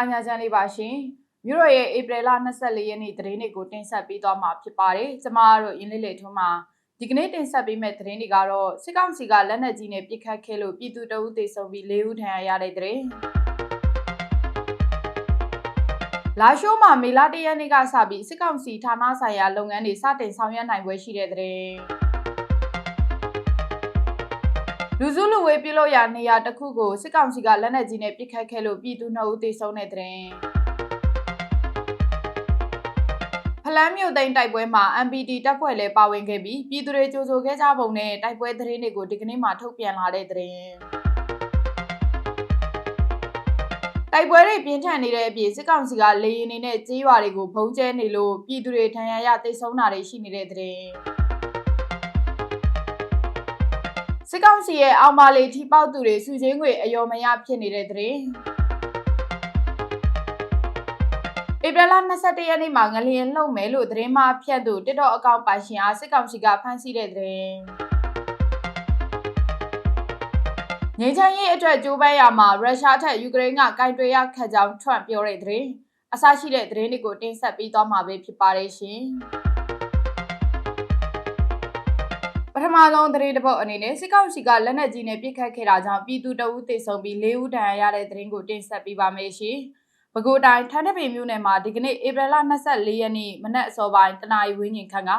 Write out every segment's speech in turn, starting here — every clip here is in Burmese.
င်္ဂလာညချမ်းလေးပါရှင်မြို့တော်ရဲ့ဧပြီလ24ရက်နေ့သတင်းတွေကိုတင်ဆက်ပေးသွားမှာဖြစ်ပါတယ်ကျမတို့ရင်းလေးလေထုံးမှာဒီကနေ့တင်ဆက်ပေးမယ့်သတင်းတွေကတော့စစ်ကောင်စီကလက်နက်ကြီးနဲ့ပစ်ခတ်ခဲ့လို့ပြည်သူတအုပ်သေဆုံးပြီး၄ဦးထဏ်ရာရတဲ့သတင်းလာရှိုးမှာမေလ၁ရက်နေ့ကစပြီးစစ်ကောင်စီဌာနဆိုင်ရာလုပ်ငန်းတွေစတင်ဆောင်ရွက်နိုင်ပွဲရှိတဲ့သတင်း လူစုလူဝေးပြုလုပ်ရာနေရာတစ်ခုကိုစစ်ကောင်စီကလက်နက်ကြီးနဲ့ပစ်ခတ်ခဲ့လို့ပြည်သူ2ဦးသေဆုံးတဲ့တဲ့ရင်ဖလန်းမြို့သိမ်းတိုက်ပွဲမှာ MPD တပ်ဖွဲ့လည်းပါဝင်ခဲ့ပြီးပြည်သူတွေကြိုဆိုခဲ့ကြပုံနဲ့တိုက်ပွဲသတင်းတွေကိုဒီကနေ့မှထုတ်ပြန်လာတဲ့တဲ့ရင်တိုက်ပွဲတွေပြင်းထန်နေတဲ့အပြင်စစ်ကောင်စီကလေရင်နေနဲ့ကြေးရွာတွေကိုဖုံးကျဲနေလို့ပြည်သူတွေထန်ရရတိတ်ဆုံးတာတွေရှိနေတဲ့တဲ့ရင် စစ်ကောင်စီရဲ့အောင်မာလေးထိပေါက်သူတွေစုချင်းငွေအယောမရဖြစ်နေတဲ့တဲ့ဧပြီလ22ရက်နေ့မှာငလျင်လှုပ်မယ်လို့သတင်းမှဖြတ်သူတစ်တော့အကောင့်ပိုင်ရှင်အားစစ်ကောင်စီကဖမ်းဆီးတဲ့တဲ့ငင်းချမ်းရေးအတွက်ကြိုးပမ်းရမှာရုရှားထက်ယူကရိန်းကကင်တွယ်ရခတ်ကြောင်းထွန့်ပြောတဲ့တဲ့အဆရှိတဲ့သတင်းတွေကိုတင်ဆက်ပေးသွားမှာပဲဖြစ်ပါတယ်ရှင်။ ထမဆုံးသတင်းတစ်ပုဒ်အနေနဲ့စစ်ကောင်စီကလက်နက်ကြီးနဲ့ပစ်ခတ်ခဲ့တာကြောင့်ပြည်သူတအုပ်သေဆုံးပြီး၄ဦးဒဏ်ရာရတဲ့သတင်းကိုတင်ဆက်ပေးပါမယ်ရှင်။ပဲခူးတိုင်းထန်းတပင်မြို့နယ်မှာဒီကနေ့ဧပြီလ24ရက်နေ့မနက်အစောပိုင်းတနာရီဝန်းကျင်ခန့်က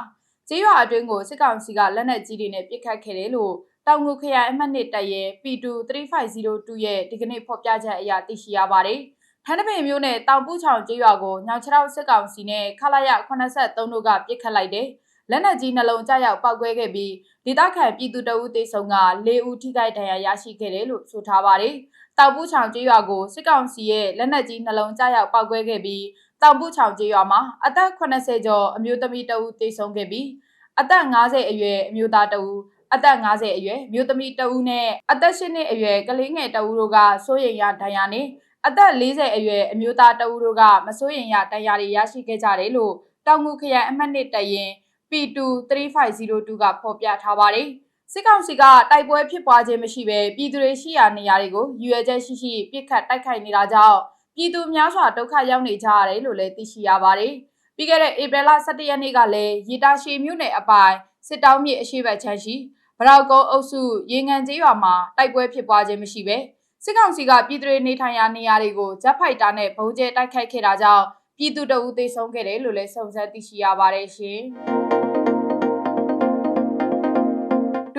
ကျေးရွာအတွင်းကိုစစ်ကောင်စီကလက်နက်ကြီးတွေနဲ့ပစ်ခတ်ခဲ့တယ်လို့တောင်ငူခရိုင်အမှတ်1တပ်ရဲ P2 3502ရဲ့ဒီကနေ့ဖော်ပြချက်အရသိရှိရပါတယ်။ထန်းတပင်မြို့နယ်တောင်ပူချောင်ကျေးရွာကိုညောင်ချောက်စစ်ကောင်စီနဲ့ခလာရ83တို့ကပစ်ခတ်လိုက်တယ်။ လက်နက်ကြီးနှလုံးကျရောက်ပောက်ကွဲခဲ့ပြီးဒေသခံပြည်သူတအုပ်သေဆုံးက၄ဦးထိခိုက်ဒဏ်ရာရရှိခဲ့တယ်လို့ဆိုထားပါတယ်။တောင်ပူချောင်ကျေးရွာကိုစစ်ကောင်စီရဲ့လက်နက်ကြီးနှလုံးကျရောက်ပောက်ကွဲခဲ့ပြီးတောင်ပူချောင်ကျေးရွာမှာအသက်80ကျော်အမျိုးသမီးတဦးသေဆုံးခဲ့ပြီးအသက်50အရွယ်အမျိုးသားတဦးအသက်50အရွယ်မြို့သမီးတဦးနဲ့အသက်8နှစ်အရွယ်ကလေးငယ်တဦးတို့ကစိုးရိမ်ရဒဏ်ရာနဲ့အသက်40အရွယ်အမျိုးသားတဦးတို့ကမစိုးရိမ်ရဒဏ်ရာတွေရရှိခဲ့ကြတယ်လို့တောင်ငူခရိုင်အမှတ်1တရင် P2 3502 ကဖော်ပြထားပါတယ်။စစ်ကောင်စီကတိုက်ပွဲဖြစ်ပွားခြင်းမရှိဘဲပြည်သူတွေရှိရာနေရာတွေကိုရွေချက်ရှိရှိပြစ်ခတ်တိုက်ခိုက်နေတာကြောင့်ပြည်သူများစွာဒုက္ခရောက်နေကြရတယ်လို့လည်းသိရှိရပါတယ်။ပြီးခဲ့တဲ့ဧပြီလ17ရက်နေ့ကလည်းရေတာရှည်မြို့နယ်အပိုင်စစ်တောင်းမြေအရှိတ်ချမ်းရှိဗရောက်ကုန်းအုပ်စုရေငန်ကျေးရွာမှာတိုက်ပွဲဖြစ်ပွားခြင်းမရှိဘဲစစ်ကောင်စီကပြည်သူတွေနေထိုင်ရာနေရာတွေကိုဂျက်ဖိုက်တာနဲ့ဗုံးကျဲတိုက်ခိုက်ခဲ့တာကြောင့်ပြည်သူတအုပ်သေဆုံးခဲ့တယ်လို့လည်းစုံစမ်းသိရှိရပါတယ်ရှင်။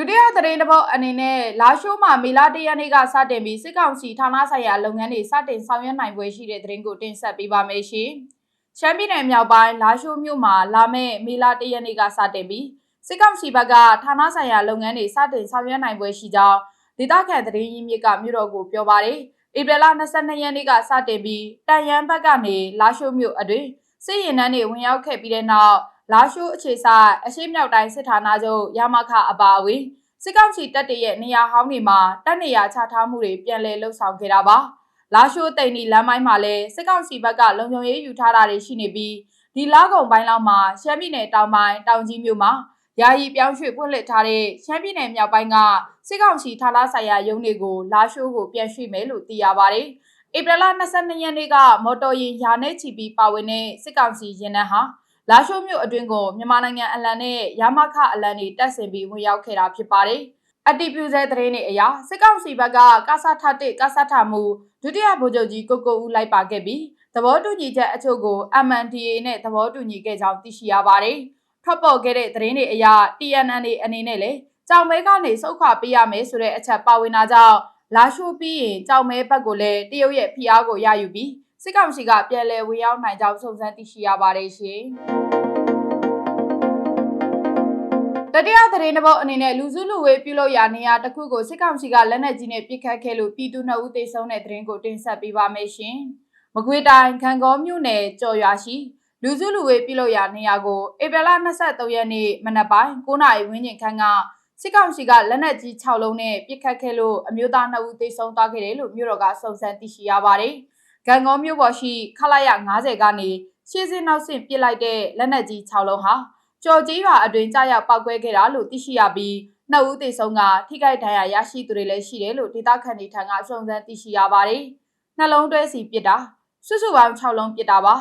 ဒုတိယသတင်းတစ်ပုဒ်အနေနဲ့လာရှိုးမှာမေလ၁ရက်နေ့ကစတင်ပြီးစစ်ကောင်စီဌာနဆိုင်ရာလုပ်ငန်းတွေစတင်ဆောင်ရွက်နိုင်ပွဲရှိတဲ့သတင်းကိုတင်ဆက်ပေးပါမယ်ရှင်။ရှမ်းပြည်နယ်မြောက်ပိုင်းလာရှိုးမြို့မှာလာမယ့်မေလ၁ရက်နေ့ကစတင်ပြီးစစ်ကောင်စီဘက်ကဌာနဆိုင်ရာလုပ်ငန်းတွေစတင်ဆောင်ရွက်နိုင်ပွဲရှိကြောင်းဒေသခံသတင်းရင်းမြစ်ကမြို့တော်ကိုပြောပါတယ်။ဧပြီလ22ရက်နေ့ကစတင်ပြီးတန်ရန်ဘက်ကနေလာရှိုးမြို့အတွင်းစစ်ရင်နှန်းတွေဝင်ရောက်ခဲ့ပြီးတဲ့နောက် လာရှိုးအခြေဆိုင်အရှိမြောက်တိုင်းစစ်ဌာနချုပ်ရမခအပါအဝင်စစ်ကောင်စီတပ်တွေရဲ့နေရာဟောင်းတွေမှာတပ်နေရာချထားမှုတွေပြန်လည်လှုပ်ဆောင်ခဲ့တာပါလာရှိုးတိန်ဒီလမ်းပိုင်းမှာလည်းစစ်ကောင်စီဘက်ကလုံခြုံရေးယူထားတာတွေရှိနေပြီးဒီလာကုံပိုင်းလောက်မှာရှမ်းပြည်နယ်တောင်ပိုင်းတောင်ကြီးမြို့မှာယာယီပြောင်းရွှေ့ပွင့်လှစ်ထားတဲ့ရှမ်းပြည်နယ်မြောက်ပိုင်းကစစ်ကောင်စီဌာနဆိုင်ရာရုံးတွေကိုလာရှိုးကိုပြန်ရွှေ့မယ်လို့သိရပါတယ်။ဧပြီလ22ရက်နေ့ကမော်တော်ယာဉ်ယာနဲ့ချီပြီးပါဝင်တဲ့စစ်ကောင်စီရင်နှန်းဟာ လာရှိုးမြို့အတွင်းကိုမြန်မာနိုင်ငံအလံနဲ့ရမခအလံတွေတက်ဆင်ပြီးဝင်ရောက်ခဲ့တာဖြစ်ပါတယ်။အတီပြူစဲသတင်းတွေအရစစ်ကောင်စီဘက်ကကာဆာထတစ်ကာဆာထမှုဒုတိယဗိုလ်ချုပ်ကြီးကိုကိုဦးလိုက်ပါခဲ့ပြီးသဘောတူညီချက်အချို့ကို MNDA နဲ့သဘောတူညီခဲ့ကြောင်းသိရှိရပါတယ်။ထွက်ပေါ်ခဲ့တဲ့သတင်းတွေအရ TNN တွေအနေနဲ့လည်းကြောင်မဲကနေစုတ်ခွာပေးရမယ်ဆိုတဲ့အချက်ပါဝင်တာကြောင့်လာရှိုးပြီးရင်ကြောင်မဲဘက်ကိုလည်းတရုတ်ရဲ့ဖိအားကိုရယူပြီး စစ်ကောင်စီကပြန်လည်ဝင်ရောက်နိုင်ကြောင်းစုံစမ်းသိရှိရပါတယ်ရှင်။တတိယသတင်းတစ်ပုဒ်အနေနဲ့လူစုလူဝေးပြုလုပ်ရာနေရာတစ်ခုကိုစစ်ကောင်စီကလက်နက်ကြီးနဲ့ပစ်ခတ်ခဲ့လို့ပြည်သူနှစ်ဦးသေဆုံးတဲ့သတင်းကိုတင်ဆက်ပေးပါမယ်ရှင်။မကွေးတိုင်းခံကောမြို့နယ်ကြော်ရွာရှိလူစုလူဝေးပြုလုပ်ရာနေရာကိုဧပြီလ23ရက်နေ့မနက်ပိုင်း9နာရီဝန်းကျင်ခန့်ကစစ်ကောင်စီကလက်နက်ကြီး6လုံးနဲ့ပစ်ခတ်ခဲ့လို့အမျိုးသား2ဦးသေဆုံးသွားခဲ့တယ်လို့မြို့တော်ကစုံစမ်းသိရှိရပါတယ်။ ဂံကောမြို့ပေါ်ရှိခလာရ90ကနေရှေ့စင်းနောက်ဆင့်ပစ်လိုက်တဲ့လက်နက်ကြီး6လုံးဟာကြော်ကြီးရွာအတွင်းကြာရောက်ပောက်ကွဲခဲ့တာလို့သိရှိရပြီးနှစ်ဦးသေဆုံးကထိခိုက်ဒဏ်ရာရရှိသူတွေလည်းရှိတယ်လို့ဒေသခံတွေထံကစုံစမ်းသိရှိရပါတယ်။နှလုံးတွဲစီပစ်တာစုစုပေါင်း6လုံးပစ်တာပါ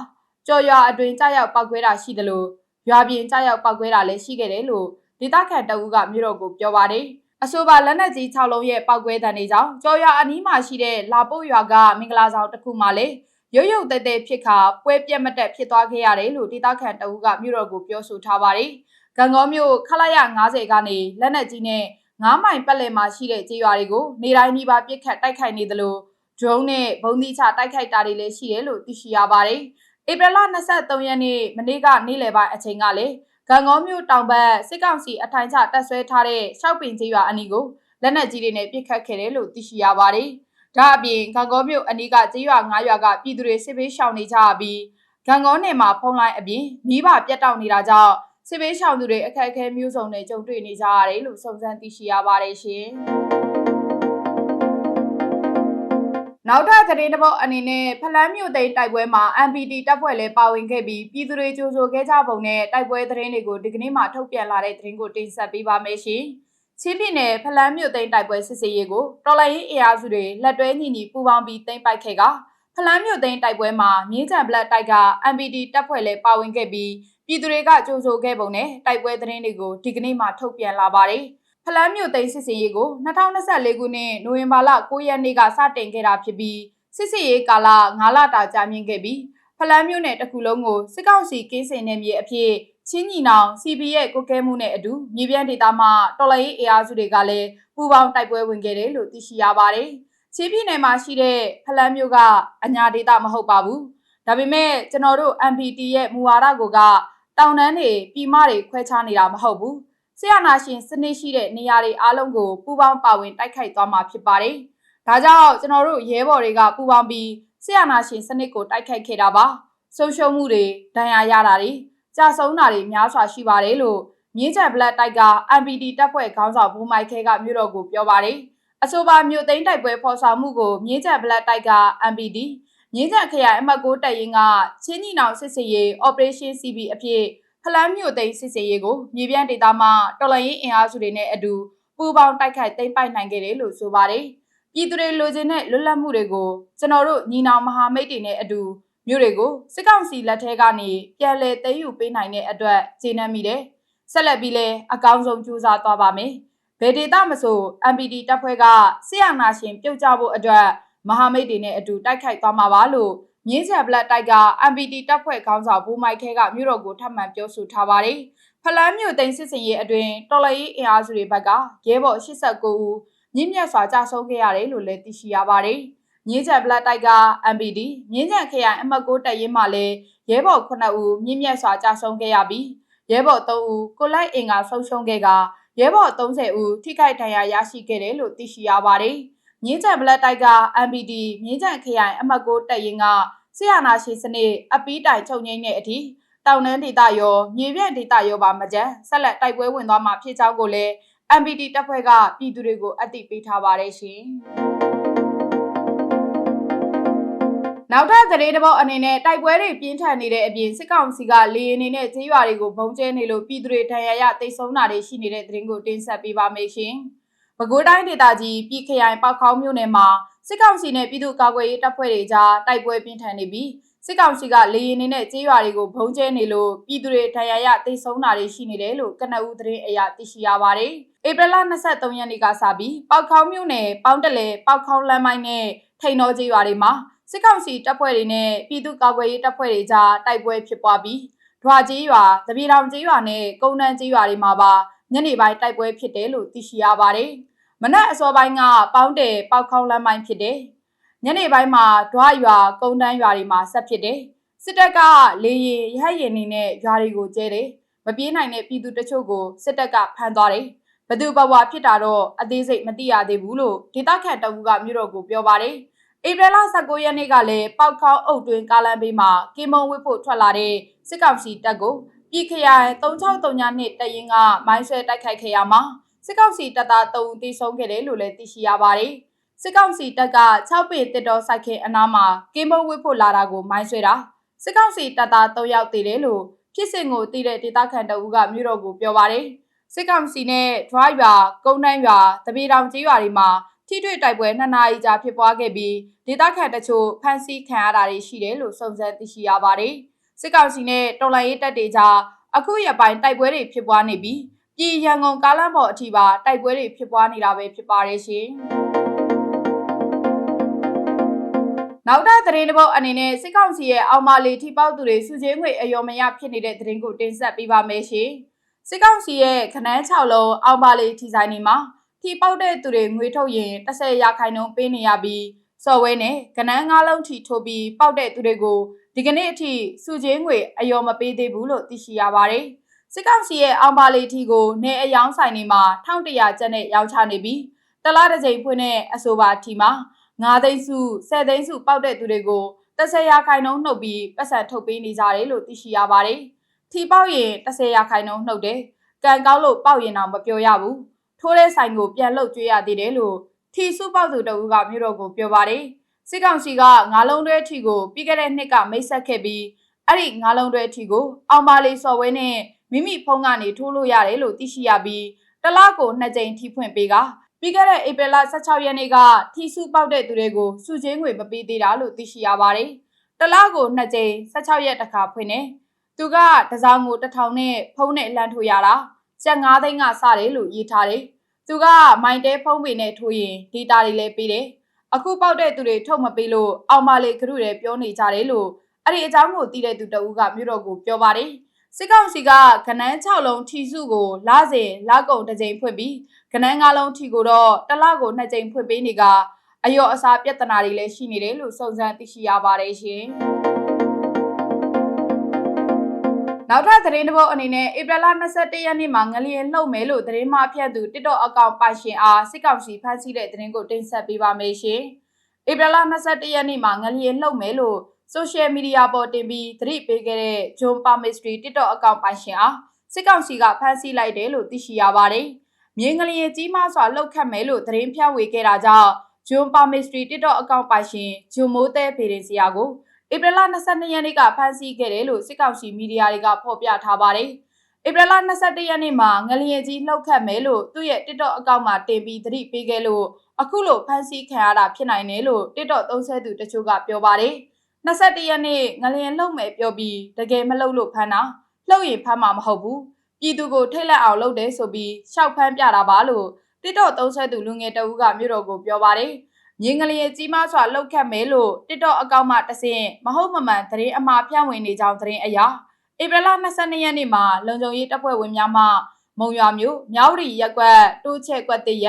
ကြော်ရွာအတွင်ကြားရောက်ပောက်ကွဲတာရှိတယ်လို့ရွာပြင်ကြားရောက်ပောက်ကွဲတာလည်းရှိခဲ့တယ်လို့ဒေသခံတအူးကမြို့တော်ကိုပြောပါတယ် အဆိုပါလက်နက်ကြီး6လုံးရဲ့ပောက်ကွဲတံတွေကြောင့်ကြော်ရွာအနီးမှာရှိတဲ့လာပုတ်ရွာကမင်္ဂလာဆောင်တစ်ခုမှလည်းရုတ်ရုတ်တဲတဲဖြစ်ခါပွဲပြက်မတက်ဖြစ်သွားခဲ့ရတယ်လို့ဒေသခံတအူးကမြို့တော်ကိုပြောဆိုထားပါတယ်ဂံကောမြို့ခလာရ90ကနေလက်နက်ကြီးနဲ့9မိုင်ပတ်လည်မှာရှိတဲ့ကြေးရွာတွေကိုနေတိုင်းနှီးပါပြစ်ခတ်တိုက်ခိုက်နေသလို drone နဲ့ဘုံသီးချတိုက်ခိုက်တာတွေလည်းရှိတယ်လို့သိရှိရပါတယ်။ဧပြီလ23ရက်နေ့မနေ့ကနေ့လယ်ပိုင်းအချိန်ကလည်း ဂံကောမြို့တောင်ဘက်စစ်ကောင်စီအထိုင်ချတပ်ဆွဲထားတဲ့ရှောက်ပင်ကြီးရွာအနီးကိုလက်နက်ကြီးတွေနဲ့ပစ်ခတ်ခဲ့တယ်လို့သိရှိရပါတယ်။ဒါအပြင်ဂံကောမြို့အနီးကကြီးရွာ9ရွာကပြည်သူတွေစစ်ဘေးရှောင်နေကြပြီးဂံကောနယ်မှာဖုံးလိုင်းအပြင်မိဘပြတ်တောက်နေတာကြောင့်စစ်ဘေးရှောင်သူတွေအခက်အခဲမျိုးစုံနဲ့ကြုံတွေ့နေကြရတယ်လို့စုံစမ်းသိရှိရပါတယ်ရှင်။ နောက်ထပ်သတင်းတစ်ပုဒ်အနေနဲ့ဖလန်းမြို့သိမ်းတိုက်ပွဲမှာ MPD တပ်ဖွဲ့လည်းပါဝင်ခဲ့ပြီးပြည်သူတွေကြိုဆိုခဲ့ကြပုံနဲ့တိုက်ပွဲသတင်းတွေကိုဒီကနေ့မှထုတ်ပြန်လာတဲ့သတင်းကိုတင်ဆက်ပေးပါမယ်ရှင်။ချင်းပြည်နယ်ဖလန်းမြို့သိမ်းတိုက်ပွဲစစ်ဆေးရေးကိုတော်လိုင်းရေးအင်အားစုတွေလက်တွဲညီညီပူးပေါင်းပြီးသိမ်းပိုက်ခဲ့ကဖလန်းမြို့သိမ်းတိုက်ပွဲမှာမြင်းချံဘလက်တိုက်က MPD တပ်ဖွဲ့လည်းပါဝင်ခဲ့ပြီးပြည်သူတွေကကြိုဆိုခဲ့ပုံနဲ့တိုက်ပွဲသတင်းတွေကိုဒီကနေ့မှထုတ်ပြန်လာပါတယ်။ဖ လန်းမြို့သိမ်းစစ်စင်ရေးကို2024ခုနှစ်နိုဝင်ဘာလ9ရက်နေ့ကစတင်ခဲ့တာဖြစ်ပြီးစစ်စင်ရေးကာလ9လတာကြာမြင့်ခဲ့ပြီးဖလန်းမြို့နယ်တစ်ခုလုံးကိုစစ်ကောင်စီကင်းစင်နယ်မြေအဖြစ်ချင်းညီနောင် CB ရဲ့ကိုကဲမှုနဲ့အတူမြေပြန့်ဒေသမှာတော်လိုင်းရေးအားစုတွေကလည်းပူးပေါင်းတိုက်ပွဲဝင်ခဲ့တယ်လို့သိရှိရပါတယ်။ချင်းပြည်နယ်မှာရှိတဲ့ဖလန်းမြို့ကအညာဒေသမဟုတ်ပါဘူး။ဒါပေမဲ့ကျွန်တော်တို့ MPT ရဲ့မူဝါဒကိုကတောင်တန်းတွေပြည်မတွေခွဲခြားနေတာမဟုတ်ဘူး။ ဆရာနာရှင်စနစ်ရှိတဲ့နေရာတွေအားလုံးကိုပူးပေါင်းပါဝင်တိုက်ခိုက်သွားမှာဖြစ်ပါတယ်။ဒါကြောင့်ကျွန်တော်တို့ရဲဘော်တွေကပူးပေါင်းပြီးဆရာနာရှင်စနစ်ကိုတိုက်ခိုက်ခဲ့တာပါ။ဆုံးရှုံးမှုတွေဒဏ်ရာရတာတွေကြာဆုံးတာတွေများစွာရှိပါတယ်လို့မြင်းချက်ဘလက်တိုက်က MPD တပ်ဖွဲ့ခေါင်းဆောင်ဘူမိုက်ခဲကမြို့တော်ကိုပြောပါတယ်။အဆိုပါမြို့သိမ်းတိုက်ပွဲဖော်ဆောင်မှုကိုမြင်းချက်ဘလက်တိုက်က MPD မြင်းချက်ခရိုင်အမှတ်6တပ်ရင်းကချင်းညီနောင်စစ်စေးရေး Operation CB အဖြစ်ဖ လန်းမြို့သိမ်းစစ်စေးရေးကိုမြေပြန့်ဒေသမှာတော်လှန်ရေးအင်အားစုတွေနဲ့အတူပူးပေါင်းတိုက်ခိုက်သိမ်းပိုက်နိုင်ခဲ့တယ်လို့ဆိုပါတယ်။ပြည်သူတွေလိုချင်တဲ့လွတ်လပ်မှုတွေကိုကျွန်တော်တို့ညီနောင်မဟာမိတ်တွေနဲ့အတူမြို့တွေကိုစစ်ကောင်စီလက်ထဲကနေပြန်လည်သိမ်းယူပေးနိုင်တဲ့အတွက်ကျေနပ်မိတယ်။ဆက်လက်ပြီးလည်းအကောင်းဆုံးကြိုးစားသွားပါမယ်။ဘယ်ဒေသမဆို MPD တပ်ဖွဲ့ကဆရာနာရှင်ပြုတ်ကြဖို့အတွက်မဟာမိတ်တွေနဲ့အတူတိုက်ခိုက်သွားမှာပါလို့ မြင်းချက်ဘလက်တိုက်က MPD တပ်ဖွဲ့ခေါင်းဆောင်ဘူမိုက်ခဲကမြို့တော်ကိုထပ်မံပြောဆိုထားပါတယ်။ဖလန်းမြို့သိမ်းစစ်စင်ရေးအတွင်တော်လည်ရေးအင်အားစုတွေဘက်ကရဲဘော်89ဦးမြင့်မြတ်စွာကြာဆုံးခဲ့ရတယ်လို့လည်းသိရှိရပါတယ်။မြင်းချက်ဘလက်တိုက်က MPD မြင်းချက်ခရိုင်အမှတ်6တပ်ရင်းမှလည်းရဲဘော်9ဦးမြင့်မြတ်စွာကြာဆုံးခဲ့ရပြီးရဲဘော်3ဦးကိုလိုက်အင်္ဂါဆုံးရှုံးခဲ့ကရဲဘော်30ဦးထိခိုက်ဒဏ်ရာရရှိခဲ့တယ်လို့သိရှိရပါတယ်။ မြင်းချံဘလက်တိုက်က MPD မြင်းချံခရိုင်အမှတ်6တပ်ရင်းကဆီယနာရှိစနစ်အပီးတိုင်ချုပ်ငိမ့်တဲ့အထိတောင်တန်းဒေသရောမြေပြန့်ဒေသရောပါမကြမ်းဆက်လက်တိုက်ပွဲဝင်သွားမှာဖြစ်ကြောင်းကိုလည်း MPD တပ်ဖွဲ့ကပြည်သူတွေကိုအသိပေးထားပါတယ်ရှင်။နောက်ထပ်သတင်းတစ်ပုဒ်အနေနဲ့တိုက်ပွဲတွေပြင်းထန်နေတဲ့အပြင်စစ်ကောင်စီကလေရင်နေနဲ့ဈေးရွာတွေကိုဘုံကျဲနေလို့ပြည်သူတွေထံရရတိတ်ဆုံးတာတွေရှိနေတဲ့သတင်းကိုတင်ဆက်ပေးပါမယ်ရှင်။ ပဲခူးတိုင်းဒေသကြီးပြည်ခရိုင်ပောက်ခေါင်းမြို့နယ်မှာစစ်ကောင်စီနဲ့ပြည်သူ့ကာကွယ်ရေးတပ်ဖွဲ့တွေကြားတိုက်ပွဲပြင်းထန်နေပြီးစစ်ကောင်စီကလေရင်နေနဲ့ကြေးရွာတွေကိုဘုံကျဲနေလို့ပြည်သူတွေထံရရတိတ်ဆုံးတာတွေရှိနေတယ်လို့ကနအူးသတင်းအရသိရှိရပါတယ်။ဧပြီလ23ရက်နေ့ကစပြီးပောက်ခေါင်းမြို့နယ်ပေါင်းတလဲပောက်ခေါင်းလမ်းမိုင်းနဲ့ထိန်တော်ကြေးရွာတွေမှာစစ်ကောင်စီတပ်ဖွဲ့တွေနဲ့ပြည်သူ့ကာကွယ်ရေးတပ်ဖွဲ့တွေကြားတိုက်ပွဲဖြစ်ပွားပြီးဒွာကြီးရွာ၊တပြေတောင်ကြီးရွာနဲ့ကုန်းတန်းကြီးရွာတွေမှာပါညနေပိုင်းတိုက်ပွဲဖြစ်တယ်လို့သိရှိရပါတယ်။ မနက်အစောပိုင်းကပေါင်းတယ်ပောက်ခေါင်းလမ်းပိုင်းဖြစ်တယ်။ညနေပိုင်းမှာဒွာရွာ၊ကုန်းတန်းရွာတွေမှာဆက်ဖြစ်တယ်။စစ်တပ်ကလေရင်ရဟတ်ရင်နေနဲ့ရွာတွေကိုကျဲတယ်။မပြေးနိုင်တဲ့ပြည်သူတချို့ကိုစစ်တပ်ကဖမ်းသွားတယ်။ဘသူဘဝဖြစ်တာတော့အသေးစိတ်မသိရသေးဘူးလို့ဒေသခံတအူးကမြို့တော်ကိုပြောပါတယ်။ဧပြီလ19ရက်နေ့ကလည်းပောက်ခေါင်းအုပ်တွင်ကားလမ်းဘေးမှာကင်းမုံဝစ်ဖို့ထွက်လာတဲ့စစ်ကောင်စီတပ်ကိုပြည်ခရိုင်3639နှစ်တရင်ကမိုင်းဆွဲတိုက်ခိုက်ခဲ့ရမှာ စစ်ကောင်စီတပ်သား3ဦးသေဆုံးခဲ့တယ်လို့လည်းသိရှိရပါတယ်။စစ်ကောင်စီတပ်က6ပေတစ်တော်စိုက်ခင်အနားမှာကင်းမုံဝစ်ဖို့လာတာကိုမိုင်းဆွဲတာစစ်ကောင်စီတပ်သား3ယောက်သေတယ်လို့ဖြစ်စဉ်ကိုသိတဲ့ဒေသခံတအူးကမြို့တော်ကိုပြောပါတယ်။စစ်ကောင်စီနဲ့ drive ရွာ၊ကုန်းတန်းရွာ၊တပေတောင်ကျေးရွာတွေမှာထိတွေ့တိုက်ပွဲနှစ်နာရီကြာဖြစ်ပွားခဲ့ပြီးဒေသခံတချို့ဖမ်းဆီးခံရတာတွေရှိတယ်လို့စုံစမ်းသိရှိရပါတယ်။စစ်ကောင်စီနဲ့တော်လှန်ရေးတပ်တွေကြားအခုရက်ပိုင်းတိုက်ပွဲတွေဖြစ်ပွားနေပြီး ပြည်ရန်ကုန်ကားလမ်းပေါ်အထိပါတိုက်ပွဲတွေဖြစ်ပွားနေတာပဲဖြစ်ပါတယ်ရှင်။နောက်ထပ်သတင်းတစ်ပုဒ်အနေနဲ့စစ်ကောင်စီရဲ့အောင်မာလီထိပေါက်သူတွေစုချင်းငွေအယောမယဖြစ်နေတဲ့သတင်းကိုတင်ဆက်ပေးပါမယ်ရှင်။စစ်ကောင်စီရဲ့ခနန်း6လုံးအောင်မာလီထိဆိုင်နေမှာထိပေါက်တဲ့သူတွေငွေထုတ်ရင်30ရာခိုင်နှုန်းပေးနေရပြီးစော်ဝဲနဲ့ကနန်း9လုံးထိထိုးပြီးပေါက်တဲ့သူတွေကိုဒီကနေ့အထိစုချင်းငွေအယောမပေးသေးဘူးလို့သိရှိရပါတယ်။ စစ်ကောင်စီရဲ့အောင်ပါလီထီကိုနေအယောင်ဆိုင်နေမှာ1100ကျပ်နဲ့ရောင်းချနေပြီးတလားတစ်ကြိမ်ဖွင့်တဲ့အဆိုပါထီမှာ9သိန်းစု10သိန်းစုပေါက်တဲ့သူတွေကို30ရာခိုင်နှုန်းနှုတ်ပြီးပတ်စံထုတ်ပေးနေကြတယ်လို့သိရှိရပါတယ်။ထီပေါက်ရင်30ရာခိုင်နှုန်းနှုတ်တယ်။ကံကောက်လို့ပေါက်ရင်တော့မပြောရဘူး။ထိုးတဲ့ဆိုင်ကိုပြန်လုတ်ကျွေးရသေးတယ်လို့ထီစုပေါက်သူတအူးကမြို့တော်ကိုပြောပါတယ်။စစ်ကောင်စီကငါးလုံးတွဲထီကိုပြီးခဲ့တဲ့နှစ်ကမိတ်ဆက်ခဲ့ပြီးအဲ့ဒီငါးလုံးတွဲထီကိုအောင်ပါလေးစော်ဝဲနဲ့ မိမိဖုန်းကနေထိုးလို့ရတယ်လို့သိရှိရပြီးတလားကိုနှစ်ကြိမ်ထီဖွင့်ပေးကပြီးခဲ့တဲ့ဧပြီလ16ရက်နေ့ကထီစုပေါက်တဲ့သူတွေကိုစုချင်းငွေမပေးသေးတာလို့သိရှိရပါတယ်။တလားကိုနှစ်ကြိမ်16ရက်တခါဖွင့်နေသူကတစောင်းကို1000နဲ့ဖုန်းနဲ့လမ်းထိုးရတာကျပ်9သိန်းကစတယ်လို့ရေးထားတယ်။သူကမိုင်တဲဖုန်းပေနဲ့ထိုးရင်ဒေတာတွေလည်းပေးတယ်။အခုပေါက်တဲ့သူတွေထုတ်မပေးလို့အောင်မလေးကရုတွေပြောနေကြတယ်လို့အဲ့ဒီအကြောင်းကိုသိတဲ့သူတဦးကမြို့တော်ကိုပြောပါတယ်။ စစ်ကောင်စီကကနန်း6လုံးထီစုကိုလစဉ်လကုံတစ်ကြိမ်ဖွင့်ပြီးကနန်း9လုံးထီကိုတော့တစ်လကို2ကြိမ်ဖွင့်ပေးနေကအယောအစားပြဿနာတွေလည်းရှိနေတယ်လို့စုံစမ်းသိရှိရပါတယ်ရှင်။နောက်ထပ်သတင်းတစ်ပုဒ်အနေနဲ့ဧပြီလ22ရက်နေ့မှာငလျင်လှုပ်မယ်လို့သတင်းမှဖြန့်သူ TikTok အကောင့်ပိုင်ရှင်အားစစ်ကောင်စီဖမ်းဆီးတဲ့သတင်းကိုတင်ဆက်ပေးပါမယ်ရှင်။ဧပြီလ22ရက်နေ့မှာငလျင်လှုပ်မယ်လို့ social media ပေါ်တင်ပြီးသတိပေးခဲ့တဲ့ John Palmistry TikTok အကောင့်ပိုင်ရှင်အားစစ်ကောင်စီကဖမ်းဆီးလိုက်တယ်လို့သိရှိရပါတယ်။မြေငလျင်ကြီးမားစွာလှုပ်ခတ်မယ်လို့သတင်းဖြန့်ဝေခဲ့တာကြောင့် John Palmistry TikTok အကောင့်ပိုင်ရှင်ဂျွန်မိုးသဲဖေရင်စီယာကိုဧပြီလ22ရက်နေ့ကဖမ်းဆီးခဲ့တယ်လို့စစ်ကောင်စီမီဒီယာတွေကဖော်ပြထားပါတယ်။ဧပြီလ22ရက်နေ့မှာငလျင်ကြီးလှုပ်ခတ်မယ်လို့သူ့ရဲ့ TikTok အကောင့်မှာတင်ပြီးသတိပေးခဲ့လို့အခုလိုဖမ်းဆီးခံရတာဖြစ်နိုင်တယ်လို့ TikTok သုံးဆဲသူတချို့ကပြောပါတယ်။ 22ရက်နေ့ငလျင်လှုပ်မယ်ပြောပြီးတကယ်မလှုပ်လို့ဖမ်းတာလှုပ်ရင်ဖမ်းမှာမဟုတ်ဘူး။ပြည်သူကိုထိတ်လက်အောင်လုပ်တယ်ဆိုပြီးရှောက်ဖမ်းပြတာပါလို့ TikTok သုံးဆဲသူလူငယ်တဦးကမြို့တော်ကိုပြောပါတယ်။မြင်းကလေးရဲ့ကြီးမားစွာလှုပ်ခတ်မယ်လို့ TikTok အကောင့်မှတဆင့်မဟုတ်မမှန်သတင်းအမှားဖြန့်ဝေနေကြောင်းသတင်းအရာဧပြီလ22ရက်နေ့မှာလုံခြုံရေးတပ်ဖွဲ့ဝင်များမှမုံရွာမြို့မြောက်ရီရက်ကွက်တိုးချက်ကွက်တရ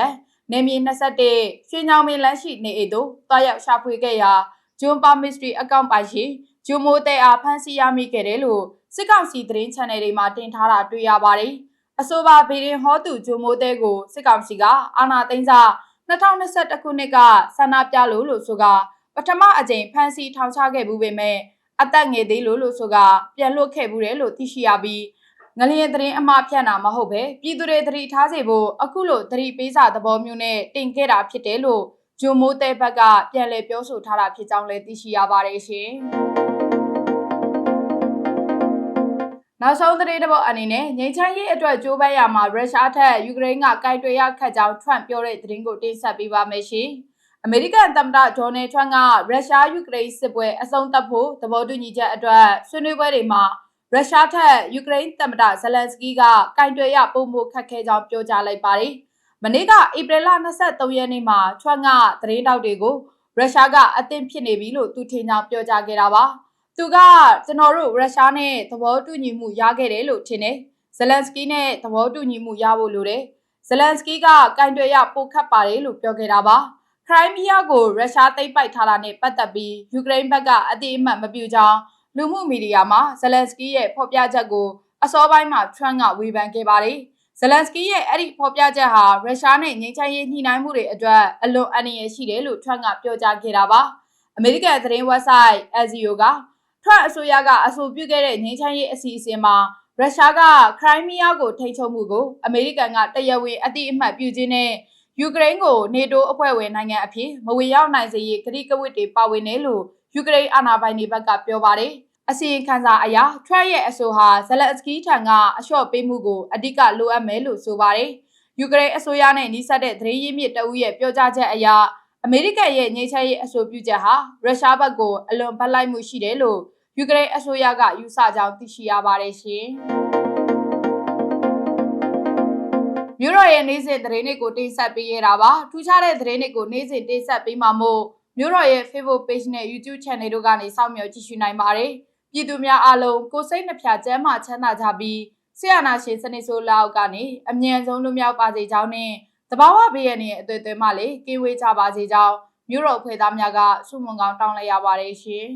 နေမြေ21ရွှေညောင်မင်းလမ်းရှိနေအိတို့တွားရောက်ရှာဖွေခဲ့ရာ ဂျွန်ပါမစ္စထရီအကောင့်ပိုင်ရှင်ဂျွန်မိုးတဲအားဖမ်းဆီးရမိခဲ့တယ်လို့စစ်ကောင်စီသတင်း channel တွေမှာတင်ထားတာတွေ့ရပါတယ်အဆိုပါဗီရင်ဟောသူဂျွန်မိုးတဲကိုစစ်ကောင်စီကအာဏာသိမ်းစား2021ခုနှစ်ကဆန္ဒပြလို့လို့ဆိုကပထမအကြိမ်ဖမ်းဆီးထောင်ချခဲ့မှုပေမဲ့အသက်ငယ်သေးလို့လို့ဆိုကပြန်လွတ်ခဲ့ဘူးတယ်လို့သိရှိရပြီးငလျင်သတင်းအမှားဖြန့်တာမဟုတ်ပဲပြည်သူတွေသတိထားစေဖို့အခုလိုသတိပေးစာသဘောမျိုးနဲ့တင်ခဲ့တာဖြစ်တယ်လို့ ဂျွန်မိုးတဲဘက်ကပြန်လည်ပြောဆိုထားတာဖြစ်ကြောင်းလည်းသိရှိရပါတယ်ရှင်။နောက်ဆုံးသတင်းတစ်ပုဒ်အနေနဲ့ငြိမ်းချမ်းရေးအတွက်ကြိုးပမ်းရမှာရုရှားထက်ယူကရိန်းကကင်တွယ်ရခတ်ကြောင်းထရန့်ပြောတဲ့သတင်းကိုတင်ဆက်ပေးပါမယ်ရှင်။အမေရိကန်သမ္မတဂျော်နယ်ထရန့်ကရုရှားယူကရိန်းစစ်ပွဲအဆုံးသတ်ဖို့သဘောတူညီချက်အတွက်ဆွေးနွေးပွဲတွေမှာရုရှားထက်ယူကရိန်းသမ္မတဇလန်စကီးကကင်တွယ်ရပုံမှုခတ်ခဲကြောင်းပြောကြားလိုက်ပါတယ်။ မနေ့ကဧပြီလ23ရက်နေ့မှာထရန့်ကသတင်းတောက်တွေကိုရုရှားကအသင့်ဖြစ်နေပြီလို့သူထင်ကြောင်းပြောကြားခဲ့တာပါ။သူကကျွန်တော်တို့ရုရှားနဲ့သဘောတူညီမှုရခဲ့တယ်လို့ထင်တယ်။ဇလန်စကီနဲ့သဘောတူညီမှုရဖို့လိုတယ်။ဇလန်စကီကကင်တွယ်ရပိုခတ်ပါတယ်လို့ပြောခဲ့တာပါ။ခရိုင်းမီးယားကိုရုရှားသိမ်းပိုက်ထားတာနဲ့ပတ်သက်ပြီးယူကရိန်းဘက်ကအတိအမှတ်မပြုကြောင်းလူမှုမီဒီယာမှာဇလန်စကီရဲ့ဖော်ပြချက်ကိုအစောပိုင်းမှာထရန့်ကဝေဖန်ခဲ့ပါတယ်။ ဇလန်စကီရဲ့အဲ့ဒီဖော်ပြချက်ဟာရုရှားနဲ့ငြိမ်းချမ်းရေးညှိနှိုင်းမှုတွေအတွက်အလွန်အန္တရာယ်ရှိတယ်လို့ထရန့်ကပြောကြားခဲ့တာပါ။အမေရိကန်သတင်း website Axios ကထရန့်အစိုးရကအဆိုပြုခဲ့တဲ့ငြိမ်းချမ်းရေးအစီအစဉ်မှာရုရှားကခရိုင်းမီးယားကိုထိန်းချုပ်မှုကိုအမေရိကန်ကတရားဝင်အတိအမှတ်ပြုခြင်းနဲ့ယူကရိန်းကိုနေတိုးအဖွဲ့ဝင်နိုင်ငံအဖြစ်မဝင်ရောက်နိုင်စေရေးကတိကဝတ်တွေပါဝင်တယ်လို့ယူကရိန်းအာဏာပိုင်တွေဘက်ကပြောပါတယ်။ အစီရင်ခံစာအရထရန့်ရဲ့အဆိုဟာဇလက်စကီထံကအလျှော့ပေးမှုကိုအဓိကလိုအပ်မယ်လို့ဆိုပါတယ်။ယူကရိန်းအစိုးရနဲ့နှိစက်တဲ့သတင်းရင်းမြစ်တအုပ်ရဲ့ပြောကြားချက်အရအမေရိကန်ရဲ့ငြိမ်းချမ်းရေးအဆိုပြုချက်ဟာရုရှားဘက်ကိုအလွန်ဖက်လိုက်မှုရှိတယ်လို့ယူကရိန်းအစိုးရကယူဆကြောင်းသိရှိရပါတယ်ရှင်။မြို့တော်ရဲ့နေ့စဉ်သတင်းတွေကိုတင်ဆက်ပေးရတာပါထူးခြားတဲ့သတင်းတွေကိုနေ့စဉ်တင်ဆက်ပေးမှာမို့မြို့တော်ရဲ့ Facebook Page နဲ့ YouTube Channel တို့ကနေစောင့်မျှော်ကြည့်ရှုနိုင်ပါတယ် ပြည်သူများအားလုံးကိုယ်စိတ်နှဖျားကျန်းမာချမ်းသာကြပြီးဆရာနာရှင်စနစ်ဆိုးလောက်ကနေအမြန်ဆုံးလွတ်မြောက်ပါစေကြောင်းနဲ့တဘာဝဘေးရန်ရဲ့အသွေးသွေးမှလည်းကင်းဝေးကြပါစေကြောင်းမြို့တော်ဖွဲ့သားများကဆုမွန်ကောင်းတောင်းလိုက်ရပါတယ်ရှင်